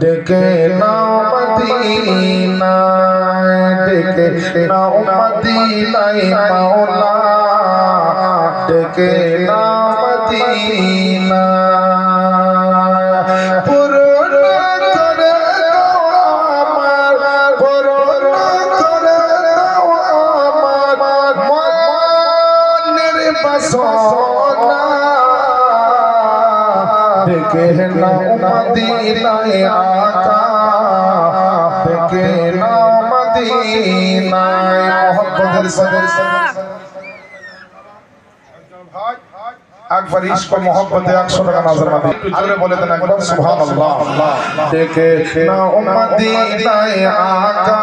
ডেকে নাও মদিনায় ডেকে নাও মদিনায় মাওলা ডেকে নাও মদিনায়। পূরণ করে ডেকে নাও মদিনায় আকা ডেকে নাও মদিনায় একবার ইশক মোহাম্মতে একশো টাকা নাজার মাদি। জোরে বলে দেন একবার সুবহান আল্লাহ ডেকে নাও মদিনায় আকা।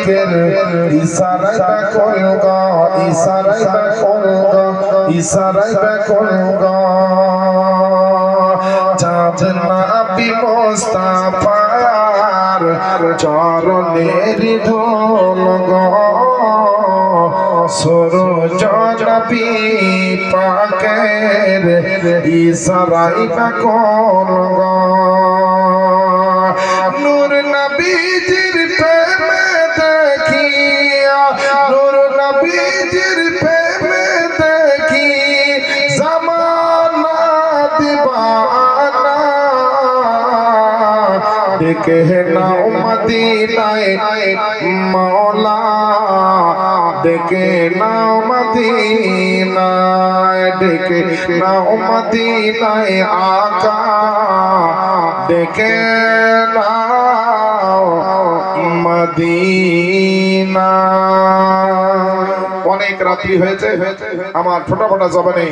পাকের ইশারায় বেকল গা, ইশারায় বেকল গা, ইশারায় বেকল গা। চাঁদ নবী মুস্তাফার চরণের ধুল গা। সূর্য নবী পাকের ইশারায় বেকল গা। ডেকে নাও মদিনায় মৌলা ডেকে নাও মদিনায় ডেকে নাও মদিনায় আকা। ডেকে নাও মদিনা অনেক রাত্রি হয়েছে আমার ছোট ফোটা জবানে।